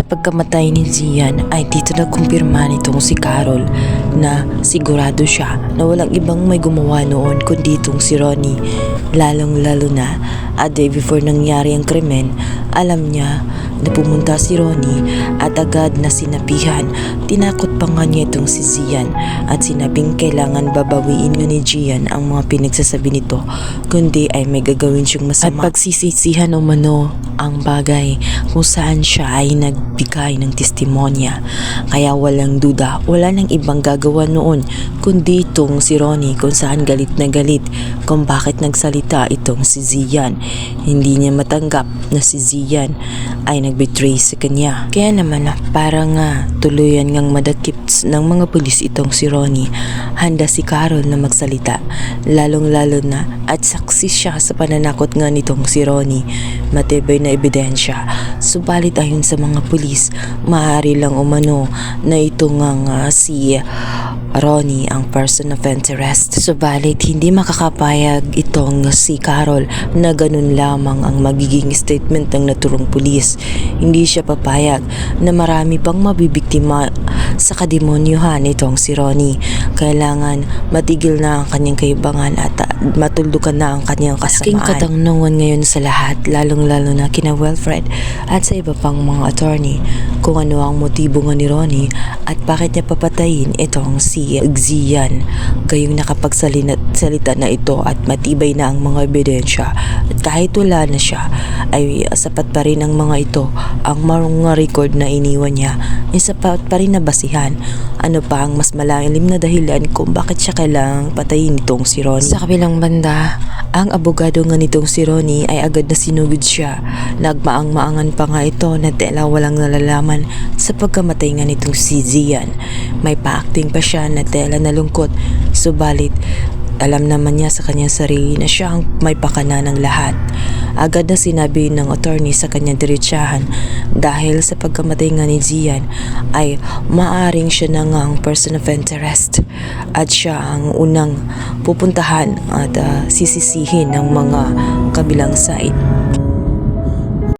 Sa pagkamatay ni Zian ay dito na kumpirma nitong si Carol na sigurado siya na walang ibang may gumawa noon kundi itong si Ronnie. Lalong lalo na a day before nangyari ang krimen, alam niya na si Ronnie at agad na sinabihan. Tinakot pa nga niya itong si Zian at sinabing kailangan babawiin nga ni Gian ang mga pinagsasabi nito kundi ay may gagawin siyang masama. At pagsisisihan umano ang bagay kung saan siya ay nagbigay ng testimonya. Kaya walang duda, wala nang ibang gagawa noon kundi itong si Ronnie kung saan galit na galit kung bakit nagsalita itong si Zian. Hindi niya matanggap na si Zian ay nagbetray sa kanya. Kaya naman ah, para nga tuluyan ngang madakip ng mga pulis itong si Ronnie, handa si Carol na magsalita. Lalong lalo na at saksi siya sa pananakot nga nitong si Ronnie. Matibay na ebidensya. Subalit ayon sa mga pulis, maaari lang umano na ito nga nga si Ronnie ang person of interest. Subalit hindi makakapayag itong si Carol na ganun lamang ang magiging statement ng naturong pulis. Hindi siya papayag na marami pang mabibiktima sa kademonyuhan itong si Ronnie. Kailangan matigil na ang kanyang kaibangan at uh, matuldukan na ang kanyang kasamaan. Aking katanungan ngayon sa lahat, lalong-lalo na kina Wilfred at sa iba pang mga attorney kung ano ang motibo nga ni Ronnie at bakit niya papatayin itong si Xian. Gayong nakapagsalita na ito at matibay na ang mga ebidensya at kahit wala na siya ay sapat pa rin ang mga ito ang mga record na iniwan niya ay sapat pa rin na basihan ano pa ang mas malalim na dahilan kung bakit siya kailangang patayin itong si Ronnie. Sa kabilang banda, ang abogado nga nitong si Ronnie ay agad na sinugod siya. Nagmaang-maangan pa nga ito na tela walang nalalaman sa pagkamatay nga nitong si Zian. May pa-acting pa siya na tela nalungkot, subalit alam naman niya sa kanyang sarili na siya ang may pakana ng lahat. Agad na sinabi ng attorney sa kanyang diretsahan dahil sa pagkamatay nga ni Zian ay maaring siya na nga ang person of interest at siya ang unang pupuntahan at ah, sisisihin ng mga kabilang side.